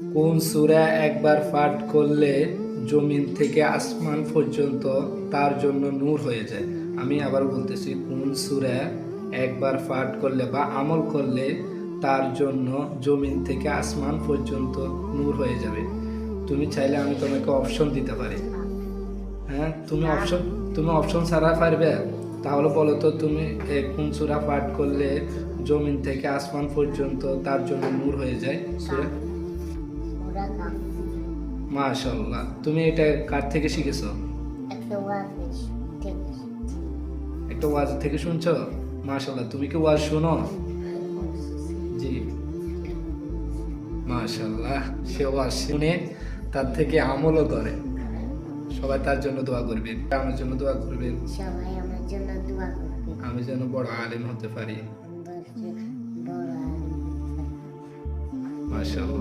কোন সূরা একবার পাঠ করলে জমিন থেকে আসমান পর্যন্ত তার জন্য নূর হয়ে যায়? আমি আবার বলতেছি কোন সূরা একবার পাঠ করলে বা আমল করলে তার জন্য জমিন থেকে আসমান পর্যন্ত নূর হয়ে যাবে? তুমি চাইলে আমি তোমাকে অপশন দিতে পারি। হ্যাঁ তুমি অপশন তুমি অপশন ছাড়া পারবে? তাহলে বলো তো তুমি কোন সূরা পাঠ করলে জমিন থেকে আসমান পর্যন্ত তার জন্য নূর হয়ে যায়? সূরা? কাম মাশাল্লাহ তুমি এটা কার থেকে শিখেছো? একটা ঠিক আছে একটা ওয়াজ থেকে শুনছো? মাশাল্লাহ তুমি কি ওয়াজ শোনো? জি। মাশাল্লাহ সে ওয়াজ শুনে তার থেকে আমলও করে। সবাই তার জন্য দোয়া করবেন আমার জন্য দোয়া করবেন সবাই আমার জন্য দোয়া করবে। আমি যেন বড় আলেম হতে পারি। মাশাল্লাহ